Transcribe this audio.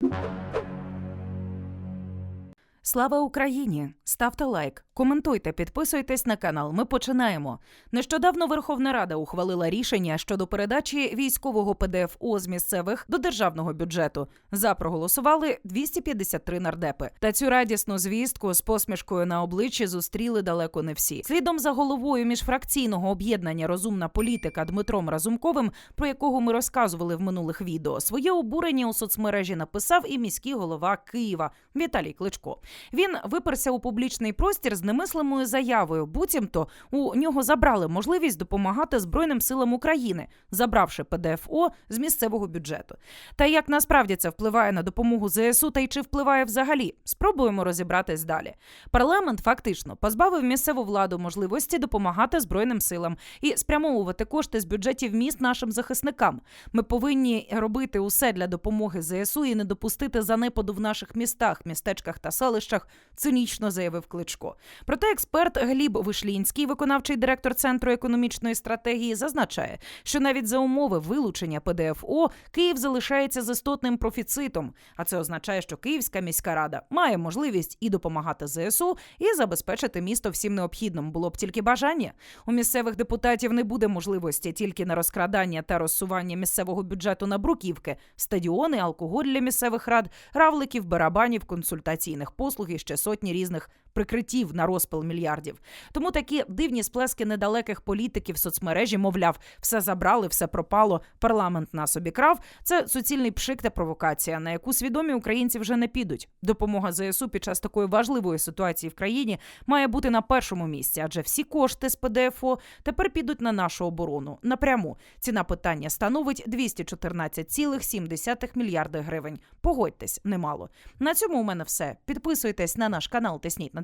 you Слава Україні! Ставте лайк, коментуйте, підписуйтесь на канал. Ми починаємо. Нещодавно Верховна Рада ухвалила рішення щодо передачі військового ПДФО з місцевих до державного бюджету. За проголосували 253 нардепи. Та цю радісну звістку з посмішкою на обличчі зустріли далеко не всі. Слідом за головою міжфракційного об'єднання Розумна політика Дмитром Разумковим, про якого ми розказували в минулих відео, своє обурення у соцмережі написав і міський голова Києва Віталій Кличко. Він виперся у публічний простір з немислимою заявою. Буцімто у нього забрали можливість допомагати Збройним силам України, забравши ПДФО з місцевого бюджету. Та як насправді це впливає на допомогу ЗСУ та й чи впливає взагалі? Спробуємо розібратись далі. Парламент фактично позбавив місцеву владу можливості допомагати Збройним силам і спрямовувати кошти з бюджетів міст нашим захисникам. Ми повинні робити усе для допомоги ЗСУ і не допустити занепаду в наших містах, містечках та селищах, цинічно заявив Кличко. Проте експерт Гліб Вишлінський, виконавчий директор Центру економічної стратегії, зазначає, що навіть за умови вилучення ПДФО Київ залишається з істотним профіцитом. А це означає, що Київська міська рада має можливість і допомагати ЗСУ, і забезпечити місто всім необхідним. Було б тільки бажання. У місцевих депутатів не буде можливості тільки на розкрадання та розсування місцевого бюджету на бруківки, стадіони, алкоголь для місцевих рад, равликів, барабанів, консультаційних послуг і ще сотні різних прикриттів на розпил мільярдів. Тому такі дивні сплески недалеких політиків в соцмережі, мовляв, все забрали, все пропало, парламент нас обікрав. Це суцільний пшик та провокація, на яку свідомі українці вже не підуть. Допомога ЗСУ під час такої важливої ситуації в країні має бути на першому місці, адже всі кошти з ПДФО тепер підуть на нашу оборону напряму. Ціна питання становить 214,7 мільярди гривень. Погодьтесь, немало. На цьому у мене все. Підписуйтесь на наш канал, тисніть на